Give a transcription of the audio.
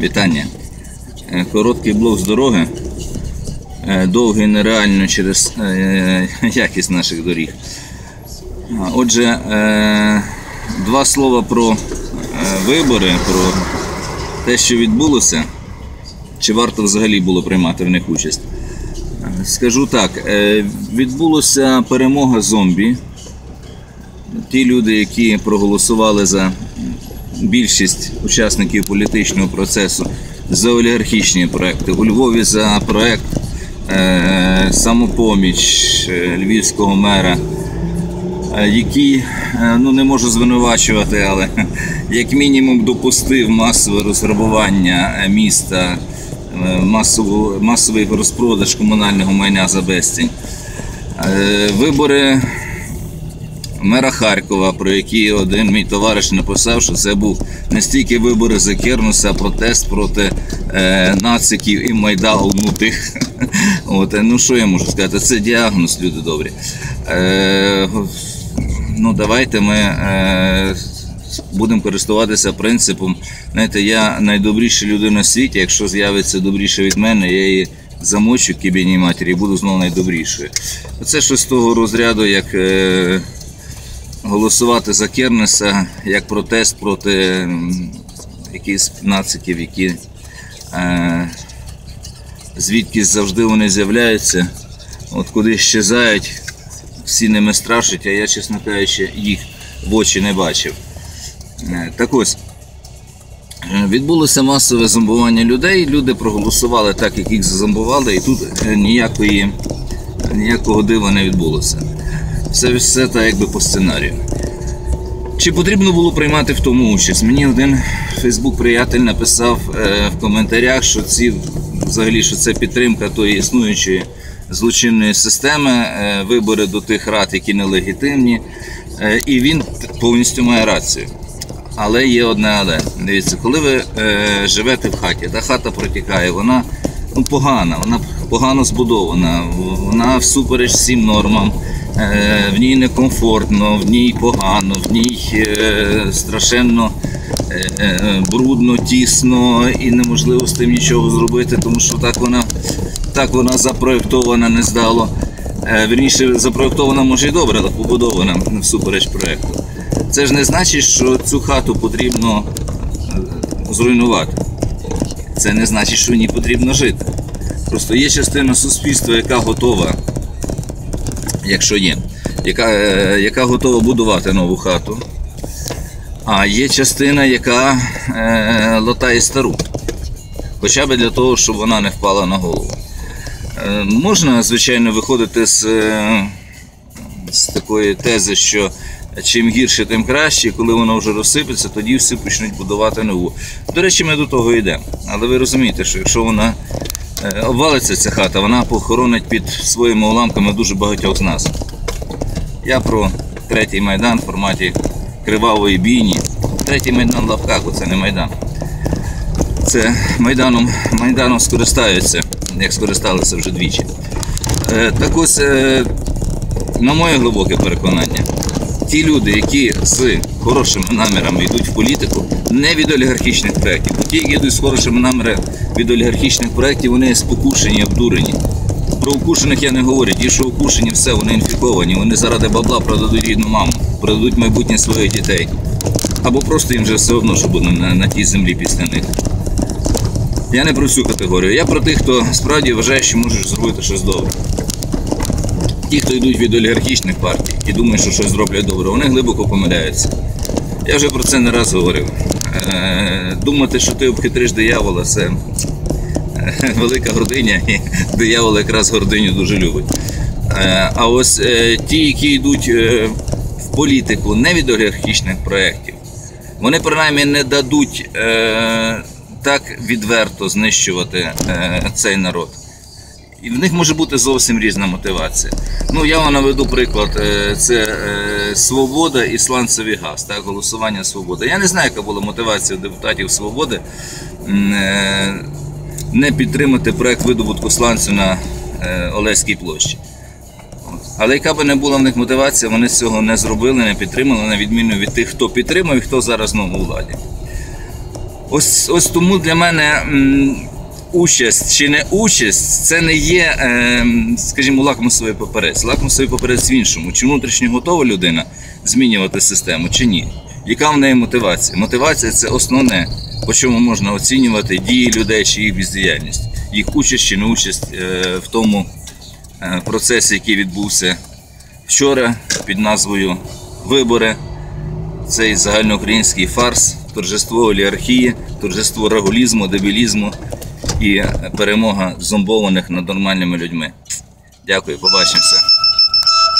Вітання. Е, Короткий блок з дороги. Е, Довгий нереально через е, якість наших доріг. Отже, два слова про вибори, про те, що відбулося. Чи варто взагалі було приймати в них участь? Скажу так: відбулася перемога зомбі. Ті люди, які проголосували за більшість учасників політичного процесу за олігархічні проекти. У Львові за проект е, самопоміч е, львівського мера, е, який ну не можу звинувачувати, але як мінімум допустив масове розграбування міста, масову, масовий розпродаж комунального майна за безцінь. Вибори мера Харкова, про які один мій товариш написав, що це був не стільки вибори за Кернуса, а протест проти е, нациків і майдаунутих. От, е, ну що я можу сказати? Це діагноз, люди добрі. Е, ну давайте ми. Е, Будемо користуватися принципом. Знаєте, я найдобріша людина в світі. Якщо з'явиться добріше від мене, я її замочу кібіній матері і буду знову найдобрішою. Це щось з того розряду, як е, голосувати за Кернеса як протест проти якихось нациків, які е, звідки завжди вони з'являються, от куди щезають, всі ними страшать, а я, чесно кажучи, їх в очі не бачив. Е, Так ось. е, Відбулося масове зомбування людей. Люди проголосували так, як їх зазомбували, і тут е, ніякої, ніякого дива не відбулося. Все, все так якби по сценарію. Чи потрібно було приймати в тому участь? Мені один Фейсбук-приятель написав е, в коментарях, що ці взагалі що це підтримка тої існуючої злочинної системи, е, вибори до тих рад, які нелегітимні. Е, і він повністю має рацію. Але є одне але. Дивіться, коли ви живете в хаті, та хата протікає, вона ну, погана, вона погано збудована, вона всупереч всім нормам, в ній некомфортно, в ній погано, в ній е, страшенно е, е, брудно, тісно і неможливо з тим нічого зробити, тому що так вона, так вона запроєктована не здало. Е, Вірніше, запроєктована може і добре, але побудована всупереч проєкту. Це ж не значить, що цю хату потрібно е, зруйнувати. Це не значить, що в ній потрібно жити. Просто є частина суспільства, яка готова, якщо є, яка, е, яка готова будувати нову хату, а є частина, яка е, латає стару. Хоча б для того, щоб вона не впала на голову. Е, можна, звичайно, виходити з, е, з такої тези, що чим гірше, тим краще, коли воно вже розсипеться, тоді всі почнуть будувати нову. До речі, ми до того йдемо. Але ви розумієте, що якщо вона обвалиться ця хата, вона похоронить під своїми уламками дуже багатьох з нас. Я про третій майдан в форматі кривавої бійні. Третій майдан в лапках, бо це не майдан. Це майданом, майданом скористаються, як скористалися вже двічі. Е, так ось, е, на моє глибоке переконання, ті люди, які з хорошими намірами йдуть в політику, не від олігархічних проєктів. Ті, які йдуть з хорошими намірами від олігархічних проєктів, вони спокушені, обдурені. Про укушених я не говорю. Ті, що укушені, все, вони інфіковані. Вони заради бабла продадуть рідну маму, продадуть майбутнє своїх дітей. Або просто їм вже все одно, що буде на, на тій землі після них. Я не про цю категорію. Я про тих, хто справді вважає, що можеш зробити щось добре. Ті, хто йдуть від олігархічних партій і думають, що щось зроблять добре, вони глибоко помиляються. Я вже про це не раз говорив. Е, Думати, що ти обхитриш диявола, це е, велика гординя, і диявол якраз гординю дуже любить. Е, А ось ті, які йдуть в політику не від олігархічних проєктів, вони принаймні не дадуть так відверто знищувати цей народ. І в них може бути зовсім різна мотивація. Ну, я вам наведу приклад: Е, це е, свобода і сланцевий газ, так, голосування свободи. Я не знаю, яка була мотивація депутатів свободи е, не підтримати проект видобутку сланцю на Олеській площі. Але яка би не була в них мотивація, вони цього не зробили, не підтримали, на відміну від тих, хто підтримав і хто зараз знову у владі. Ось, ось тому для мене участь чи не участь це не є, ем, скажімо, лакмусовий паперець. Лакмусовий паперець в іншому. Чи внутрішньо готова людина змінювати систему, чи ні? Яка в неї мотивація? Мотивація це основне, по чому можна оцінювати дії людей чи їх бездіяльність, їх участь чи не участь е, в тому е, процесі, який відбувся вчора під назвою Вибори цей загальноукраїнський фарс, торжество олігархії, торжество рагулізму, дебілізму і перемога зомбованих над нормальними людьми. Дякую, побачимося.